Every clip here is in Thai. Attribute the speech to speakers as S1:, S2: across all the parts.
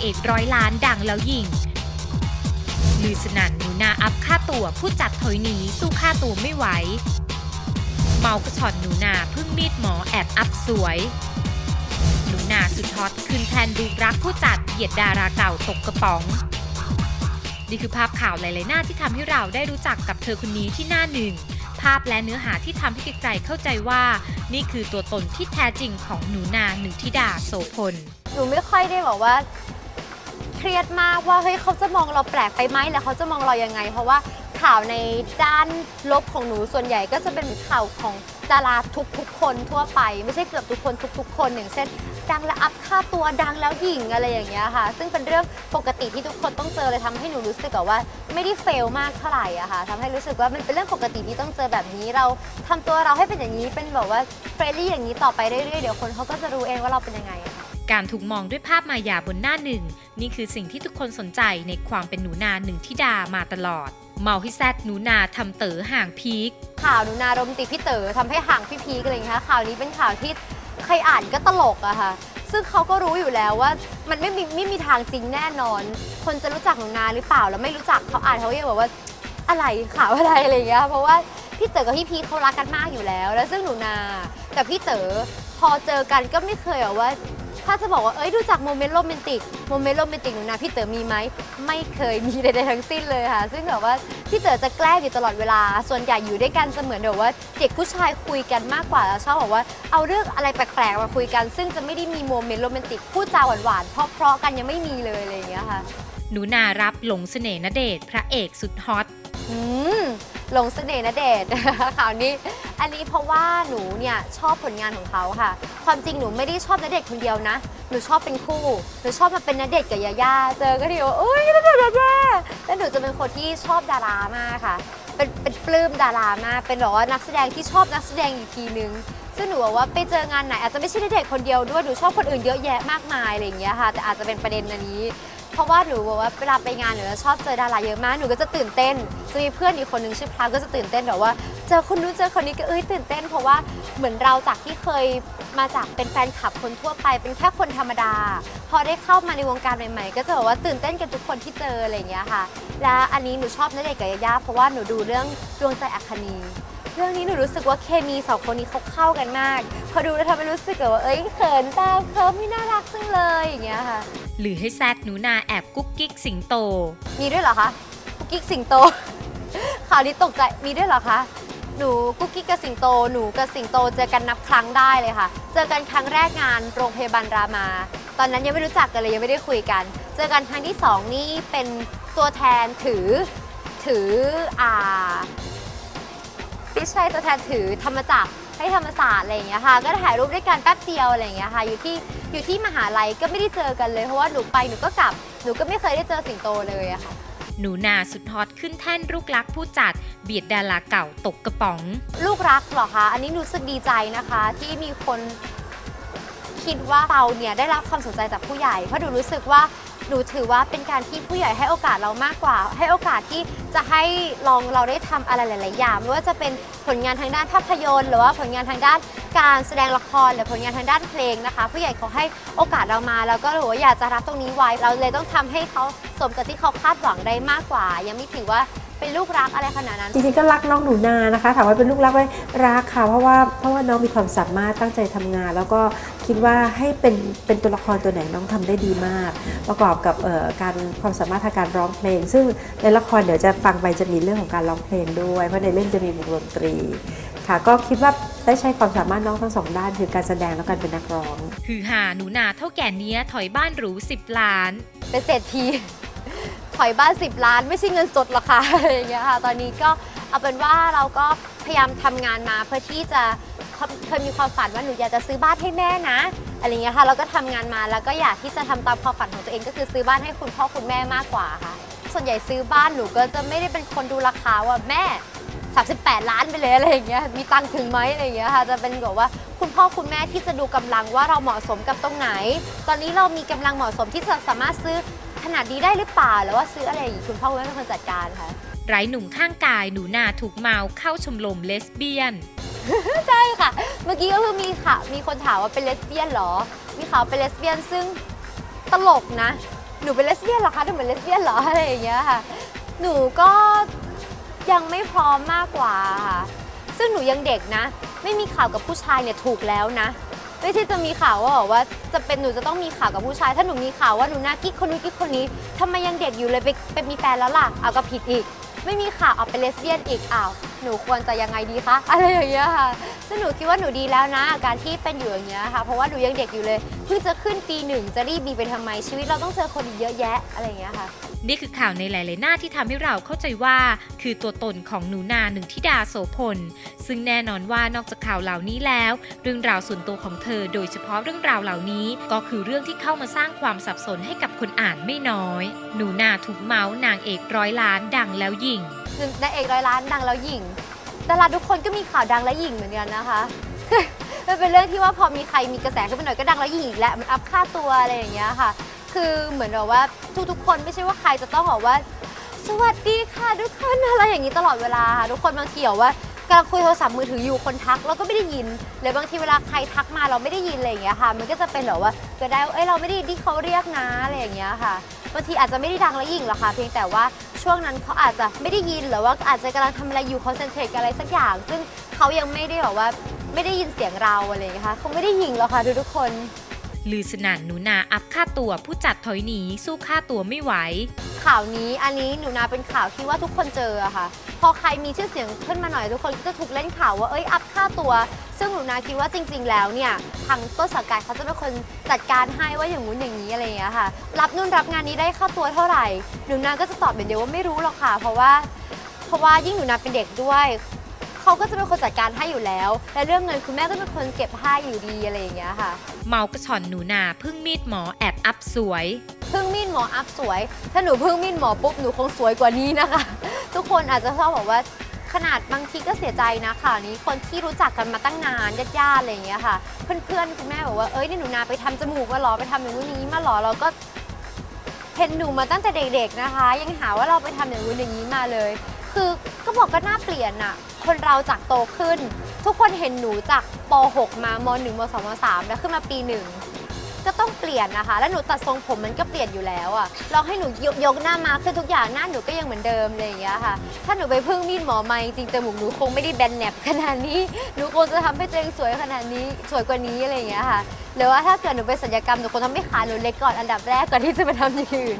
S1: เอกร้อยล้านดังแล้วยิงลือสนั่นหนูนาอัพค่าตัวผู้จัดถอยหนีสู้ค่าตัวไม่ไหว เมากระชอนหนูนาพึ่งมีดหมอแอบอัพสวย หนูนาสุดฮอตคืนแทนดูรักผู้จัดเหยียดดาราเก่าตกกระป๋อง นี่คือภาพข่าวหลายๆหน้าที่ทำให้เราได้รู้จักกับเธอคนนี้ที่หน้าหนึ่ง ภาพและเนื้อหาที่ทำให้ไกลๆเข้าใจว่า นี่คือตัวตนที่แท้จริงของหนูนาหนึ่งธิดาโสพล
S2: หนูไม่ค่อยได้บอกว่า เครียดมากว่าเฮ้ยเขาจะมองเราแปลกไปไหมแล้วเขาจะมองเรายังไง เพราะว่าข่าวในด้านลบของหนูส่วนใหญ่ก็จะเป็นข่าวของดาราทุกๆคนทั่วไป ไม่ใช่เกือบทุกคนทุก ๆ คนอย่างเช่น ดังแล้วอัพค่าตัวดังแล้วหญิงอะไรอย่างเงี้ยค่ะ ซึ่งเป็นเรื่องปกติที่ทุกคนต้องเจอเลยทำให้หนูรู้สึกว่าไม่ได้เฟลมากเท่าไหร่อะค่ะทำให้รู้สึกว่ามันเป็นเรื่องปกติที่ต้องเจอแบบนี้ เราทำตัวเราให้เป็นอย่างนี้เป็นแบบว่าเฟรนลี่อย่างนี้ต่อไปเรื่อยๆเดี๋ยวคนเขาก็จะรู้เองว่าเราเป็นยังไง
S1: การถูกมองด้วยภาพมายาบนหน้าหนึ่ง นี่คือสิ่งที่ทุกคนสนใจในความเป็นหนูนาหนึ่งธิดามาตลอด เมาให้แซดหนูนาทำเต๋อห่างพีค
S2: ข่าวหนูนารมติพี่เต๋อทำให้ห่างพี่พีกอะไรอย่างเงี้ยค่ะข่าวนี้เป็นข่าวที่ใครอ่านก็ตลกอะค่ะ ซึ่งเขาก็รู้อยู่แล้วว่ามันไม่มีไม่มีทางจริงแน่นอน คนจะรู้จักหนูนาหรือเปล่าแล้วไม่รู้จักเขาอ่านเขาก็ยังบอกว่าอะไรข่าวอะไรอะไรอย่างเงี้ยเพราะว่าพี่เต๋อกับพี่พีคเขารักกันมากอยู่แล้ว แล้วซึ่งหนูนากับพี่เต๋อพอเจอกันก็ไม่เคยแบบว่า ถ้าจะบอกว่า เอ้ยรู้จักโมเมนต์โรแมนติก โมเมนต์โรแมนติกหนูนาพี่เต๋อมีไหม ไม่เคยมีใดๆทั้งสิ้นเลยค่ะ ซึ่งแบบว่าพี่เต๋อจะแกล้งอยู่ตลอดเวลา ส่วนใหญ่อยู่ด้วยกันจะเหมือนแบบว่าเด็กผู้ชายคุยกันมากกว่าแล้วชอบบอกว่าเอาเรื่องอะไรแปลกๆมาคุยกัน ซึ่งจะไม่ได้มีโมเมนต์โรแมนติกพูดจาหวานๆเพราะๆกันยังไม่มีเลยอะไรอย่างเงี้ยค่ะ
S1: หนูนารับหลงเสน่ห์ณเดชน์พระเอกสุดฮอต
S2: อืม หลงเสน่ห์นเดชน์ ข่าวนี้ อันนี้เพราะว่าหนูเนี่ยชอบผลงานของเขาค่ะ ความจริงหนูไม่ได้ชอบนเดชน์คนเดียวนะ หนูชอบเป็นคู่ หนูชอบมาเป็นนเดชน์กับยาย่า เจอก็ดีว่าอุ้ยนเดชน์ยาย่าแล้วหนูจะเป็นคนที่ชอบดารามากค่ะ เป็นเป็นปลื้มดารามาก เป็นแบบว่านักแสดงที่ชอบนักแสดงอีกทีนึงซึ่งหนูว่าไปเจองานไหนอาจจะไม่ใช่นเดชน์คนเดียวด้วย หนูชอบคนอื่นเยอะแยะมากมายอะไรอย่างเงี้ยค่ะ แต่อาจจะเป็นประเด็นอันนี้ ราะว่าหนูบอกว่าเวลาไปงานหนูจะชอบเจอดาราเยอะมากหนูก็จะตื่นเต้นจะมีเพื่อนอีกคนหนึ่งชื่อพลาก็จะตื่นเต้นแบบว่า เจอคนนู้นเจอคนนี้ก็เอ้ยตื่นเต้น เพราะว่าเหมือนเราจากที่เคยมาจากเป็นแฟนคลับคนทั่วไป เป็นแค่คนธรรมดา พอได้เข้ามาในวงการใหม่ๆ ก็จะแบบว่าตื่นเต้นกันทุกคนที่เจออะไรอย่างเงี้ยค่ะ และอันนี้หนูชอบณเดชน์กับยาย่าเพราะว่าหนูดูเรื่องดวงใจอัคคณีเรื่องนี้หนูรู้สึกว่าเคมีสองคนนี้เขาเข้ากันมาก พอดูแล้วทำให้รู้สึกแบบว่าเอ้ยเขินตามเขาไม่น่ารักจังเลยอย่างเงี้ยค่ะ
S1: หรือให้แซดหนูนาแอบกุ๊กกิ๊กสิงโต
S2: มีด้วยเหรอคะกุ๊กกิ๊กสิงโต ข่าวนี้ตกใจมีด้วยเหรอคะหนูกุ๊กกิ๊กกับสิงโตหนูกับสิงโตเจอกันนับครั้งได้เลยค่ะ เจอกันครั้งแรกงานโรงพยาบาลรามา ตอนนั้นยังไม่รู้จักกันเลยยังไม่ได้คุยกัน เจอกันครั้งที่สองนี่เป็นตัวแทนถือถืออ่าไม่ใช่ตัวแทนถือธรรมจักร ให้ธรรมศาสตร์อะไรอย่างเงี้ยค่ะ ก็ถ่ายรูปด้วยกันแป๊บเดียวอะไรอย่างเงี้ยค่ะ อยู่ที่อยู่ที่มหาลัยก็ไม่ได้เจอกันเลย เพราะว่าหนูไปหนูก็กลับ หนูก็ไม่เคยได้เจอสิงโตเลยอะค่ะ
S1: หนูนาสุดฮอตขึ้นแท่นลูกรักผู้จัด เบียดดาราเก่าตกกระป๋อง
S2: ลูกรักเหรอคะ อันนี้รู้สึกดีใจนะคะ ที่มีคนคิดว่าเราเนี่ยได้รับความสนใจจากผู้ใหญ่ เพราะหนูรู้สึกว่า หนูถือว่าเป็นการที่ผู้ใหญ่ให้โอกาสเรามากกว่า ให้โอกาสที่จะให้ลองเราได้ทำอะไรหลาย ๆ อย่างไม่ว่าจะเป็นผลงานทางด้านภาพยนตร์ หรือว่าผลงานทางด้านการแสดงละครหรือผลงานทางด้านเพลงนะคะ ผู้ใหญ่เขาให้โอกาสเรามา แล้วก็รู้ว่าอยากจะรับตรงนี้ไว้เราเลยต้องทำให้เขาสมกับที่เขาคาดหวังได้มากกว่า ยังไม่ถือว่า เป็นลูกรักอะไรขนาดนั้น
S3: จริงๆก็รักน้องหนูนานะคะ ถามว่าเป็นลูกรักไหมรักค่ะเพราะว่าเพราะว่าน้องมีความสามารถตั้งใจทำงาน แล้วก็คิดว่าให้เป็นเป็นตัวละครตัวไหนน้องทำได้ดีมาก ประกอบกับเอ่อการความสามารถทางการร้องเพลง ซึ่งในละครเดี๋ยวจะฟังไปจะมีเรื่องของการร้องเพลงด้วยเพราะในเรื่องจะมีวงดนตรีค่ะก็คิดว่าได้ใช้ความสามารถน้องทั้งสองด้านคือการแสดงและการเป็นนักร้อง
S1: ฮือหาหนูนาเท่าแก่เนี้ยถอยบ้านหรู10ล้าน
S2: เป็นเศรษฐี ถอยบ้าน 10 ล้าน ไม่ใช่เงินสดหรอกค่ะอะไรอย่างเงี้ยค่ะ ตอนนี้ก็เอาเป็นว่าเราก็พยายามทำงานมาเพื่อที่จะเคยมีความฝันว่าหนูอยากจะซื้อบ้านให้แม่นะอะไรอย่างเงี้ยค่ะเราก็ทำงานมาแล้วก็อยากที่จะทำตามความฝันของตัวเองก็คือซื้อบ้านให้คุณพ่อคุณแม่มากกว่าค่ะ ส่วนใหญ่ซื้อบ้านหนูก็จะไม่ได้เป็นคนดูราคาว่าแม่ 38 ล้านไปเลยอะไรอย่างเงี้ยมีตังค์ถึงไหมอะไรอย่างเงี้ยค่ะจะเป็นแบบว่าคุณพ่อคุณแม่ที่จะดูกำลังว่าเราเหมาะสมกับตรงไหน ตอนนี้เรามีกำลังเหมาะสมที่จะสามารถซื้อ ขนาดนี้ได้หรือเปล่าหรือว่าซื้ออะไรอย่างงี้คุณพ่อคุณแม่เป็นคนจัดการค่ะ
S1: ไร้หนุ่มข้างกายหนูนาถูกเมาเข้าชมรมเลสเบี้ยน
S2: ใช่ค่ะ เมื่อกี้ก็คือมีค่ะ มีคนถามว่าเป็นเลสเบี้ยนเหรอ มีข่าวเป็นเลสเบี้ยนซึ่งตลกนะ หนูเป็นเลสเบี้ยนเหรอคะหนูเป็นเลสเบี้ยนเหรออะไรอย่างเงี้ยค่ะ หนูก็ยังไม่พร้อมมากกว่าค่ะซึ่งหนูยังเด็กนะ ไม่มีข่าวกับผู้ชายเนี่ยถูกแล้วนะ ไม่ใช่จะมีข่าวว่าบอกว่าจะเป็นหนูจะต้องมีข่าวกับผู้ชาย ถ้าหนูมีข่าวว่าหนูน่ากิ๊กคนนู้นกิ๊กคนนี้ทำไมยังเด็กอยู่เลยไปไปมีแฟนแล้วล่ะเอาก็ผิดอีก ไม่มีข่าวเอาเป็นเลสเบี้ยนอีกอ้าวหนูควรจะยังไงดีคะอะไรอย่างเงี้ยค่ะซึ่งหนูคิดว่าหนูดีแล้วนะการที่เป็นอยู่อย่างเงี้ยค่ะเพราะว่าหนูยังเด็กอยู่เลยเพิ่งจะขึ้นปีหนึ่งจะรีบมีไปทำไมชีวิตเราต้องเจอคนอีกเยอะแยะอะไรอย่างเงี้ยค่ะ
S1: นี่คือข่าวในหลาย ๆ หน้าที่ทำให้เราเข้าใจว่า คือตัวตนของหนูนาหนึ่งธิดาโสพล ซึ่งแน่นอนว่านอกจากข่าวเหล่านี้แล้ว เรื่องราวส่วนตัวของเธอ โดยเฉพาะเรื่องราวเหล่านี้ ก็คือเรื่องที่เข้ามาสร้างความสับสนให้กับคนอ่านไม่น้อย หนูนาถูกเมาส์นางเอกร้อยล้านดังแล้วหยิ่ง
S2: นางเอกร้อยล้านดังแล้วหญิงดาราทุกคนก็มีข่าวดังและหญิงเหมือนกันนะคะมันเป็นเรื่องที่ว่าพอมีใครมีกระแสขึ้นมาหน่อยก็ดังแล้วหญิงอีกแล้วมันอัพค่าตัวอะไรอย่างเงี้ยค่ะ คือเหมือนแบบว่าทุกๆคนไม่ใช่ว่าใครจะต้องบอกว่า สวัสดีค่ะทุกคนอะไรอย่างนี้ตลอดเวลาค่ะทุกคนบางทีแบบว่ากำลังคุยโทรศัพท์มือถืออยู่คนทักเราก็ไม่ได้ยินหรือบางทีเวลาใครทักมาเราไม่ได้ยินอะไรอย่างเงี้ยค่ะ มันก็จะเป็นแบบว่าก็ได้เอ้ยเราไม่ได้ยินที่เขาเรียกนะอะไรอย่างเงี้ยค่ะบางทีอาจจะไม่ได้ดังและยิ่งหรอกค่ะ เพียงแต่ว่าช่วงนั้นเขาอาจจะไม่ได้ยินหรือว่าอาจจะกำลังทำอะไรอยู่คอนเซนเทรตกับอะไรสักอย่าง ซึ่งเขายังไม่ได้แบบว่าไม่ได้ยินเสียงเราอะไรอย่างเงี้ยค่ะเขาไม่ได้ยิงหรอกค่ะทุกๆคน
S1: ลือสนั่นหนูนาอัพค่าตัวผู้จัดถอยหนีสู้ค่าตัวไม่ไหว
S2: ข่าวนี้อันนี้หนูนาเป็นข่าวที่ว่าทุกคนเจออะค่ะ พอใครมีชื่อเสียงขึ้นมาหน่อยทุกคนก็จะถูกเล่นข่าวว่าเอ้ยอัพค่าตัว ซึ่งหนูนาคิดว่าจริง ๆ แล้วเนี่ยทางต้นสังกัดเขาจะเป็นคนจัดการให้ว่าอย่างงู้นอย่างนี้อะไรอย่างเงี้ยค่ะ รับนู่นรับงานนี้ได้ค่าตัวเท่าไหร่หนูนาก็จะตอบเป็นเดียวว่าไม่รู้หรอกค่ะ เพราะว่า เพราะว่ายิ่งหนูนาเป็นเด็กด้วย เขาก็จะเป็นคนจัดการให้อยู่แล้ว และเรื่องเงินคุณแม่ก็เป็นคนเก็บให้อยู่ดีอะไรอย่างเงี้ยค่ะ
S1: เมากระชอนหนูนาพึ่งมีดหมอแอบอัพสวย
S2: พึ่งมีดหมออัพสวย ถ้าหนูพึ่งมีดหมอปุ๊บหนูคงสวยกว่านี้นะคะ ทุกคนอาจจะชอบบอกว่าขนาดบางทีก็เสียใจนะข่าวนี้คนที่รู้จักกันมาตั้งนานญาติๆอะไรอย่างเงี้ยค่ะ เพื่อนๆคุณแม่บอกว่าเอ้ยนี่หนูนาไปทำจมูกมาเหรอไปทำอย่างนู้นอย่างนี้มาเหรอเราก็เห็นหนูมาตั้งแต่เด็กๆนะคะ ยังหาว่าเราไปทำอย่างนู้นอย่างนี้มาเลย คือก็บอกก็น่าเปลี่ยนอะ คนเราจากโตขึ้น ทุกคนเห็นหนูจากป .6 มาม .1 ม .2 ม .3 แล้วขึ้นมาปีหนึ่งก็ต้องเปลี่ยนนะคะ แล้วหนูตัดทรงผมมันก็เปลี่ยนอยู่แล้วอะลองให้หนูยกยกหน้ามาขึ้นทุกอย่างหน้าหนูก็ยังเหมือนเดิมอะไรอย่างเงี้ยค่ะ ถ้าหนูไปพึ่งมีดหมอมาจริงๆจมูกหนูคงไม่ได้แบนแหนบขนาดนี้ หนูคงจะทำให้ตัวเองสวยขนาดนี้สวยกว่านี้อะไรอย่างเงี้ยค่ะ หรือว่าถ้าเกิดหนูไปศัลยกรรมหนูคงทำให้ขาหนูเล็กก่อนอันดับแรกก่อนที่จะไปทำอย่างอื่น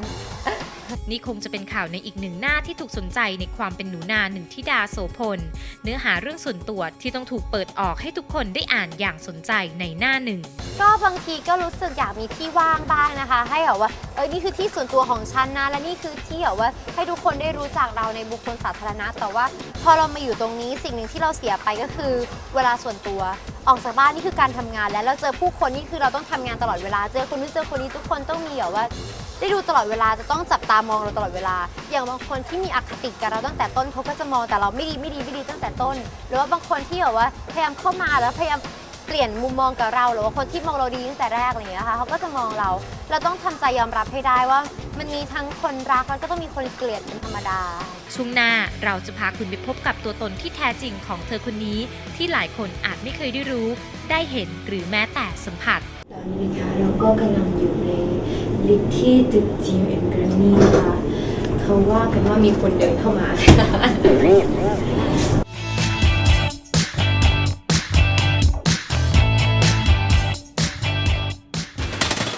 S1: นี่คงจะเป็นข่าวในอีกหนึ่งหน้าที่ถูกสนใจในความเป็นหนูนาหนึ่งธิดาโสพล เนื้อหาเรื่องส่วนตัวที่ต้องถูกเปิดออกให้ทุกคนได้อ่านอย่างสนใจในหน้าหนึ่ง
S2: ก็บางทีก็รู้สึกอยากมีที่ว่างบ้างนะคะ ให้แบบว่าเออนี่คือที่ส่วนตัวของฉันนะและนี่คือที่แบบว่าให้ทุกคนได้รู้จักเราในบุคคลสาธารณะ แต่ว่าพอเรามาอยู่ตรงนี้สิ่งหนึ่งที่เราเสียไปก็คือเวลาส่วนตัวออกจากบ้านนี่คือการทำงานแล้วเราเจอผู้คนนี่คือเราต้องทำงานตลอดเวลาเจอคนนู้นเจอคนนี้ทุกคนต้องมีแบบว่า ได้ดูตลอดเวลาจะต้องจับตามองเราตลอดเวลา อย่างบางคนที่มีอคติกับเราตั้งแต่ต้นเขาก็จะมองแต่เราไม่ดีไม่ดีไม่ดีตั้งแต่ต้น หรือว่าบางคนที่แบบว่าพยายามเข้ามาแล้วพยายามเปลี่ยนมุมมองกับเรา หรือว่าคนที่มองเราดีตั้งแต่แรกอะไรอย่างเงี้ยค่ะเขาก็จะมองเรา เราต้องทำใจยอมรับให้ได้ว่า มันมีทั้งคนรักแล้วก็ต้องมีคนเกลียดเป็นธรรมดา
S1: ช่วงหน้าเราจะพาคุณไปพบกับตัวตนที่แท้จริงของเธอคนนี้ ที่หลายคนอาจไม่เคยได้รู้ ได้เห็นหรือแม้แต่สัมผัส
S4: ตอนนี้นะคะเราก็กำลังอยู่ใน ลิฟท์ที่ตึก GM Grammy นะคะเขาว่ากันว่ามีคนเดินเข้ามา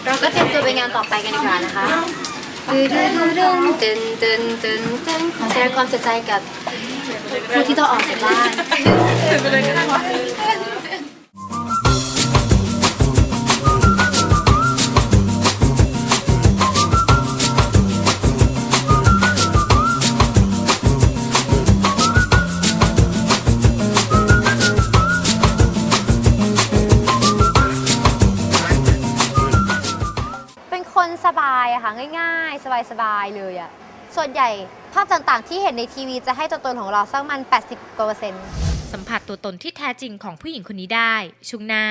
S2: เราก็เตรียมตัวไปงานต่อไปกันดีกว่านะคะตึนตึนตึนตึนตึนตึนขอแสดงความเสียใจกับผู้ที่ต้องออกจากบ้านเป็น คนสบายอะค่ะง่าย ๆ สบายๆเลยอะส่วนใหญ่ภาพต่างๆ ที่เห็นในทีวีจะให้ตัวตนของเราสักมัน 80กว่าเปอร์เซ็นต์
S1: สัมผัสตัวตนที่แท้จริงของผู้หญิงคนนี้ได้ ชุงหน้า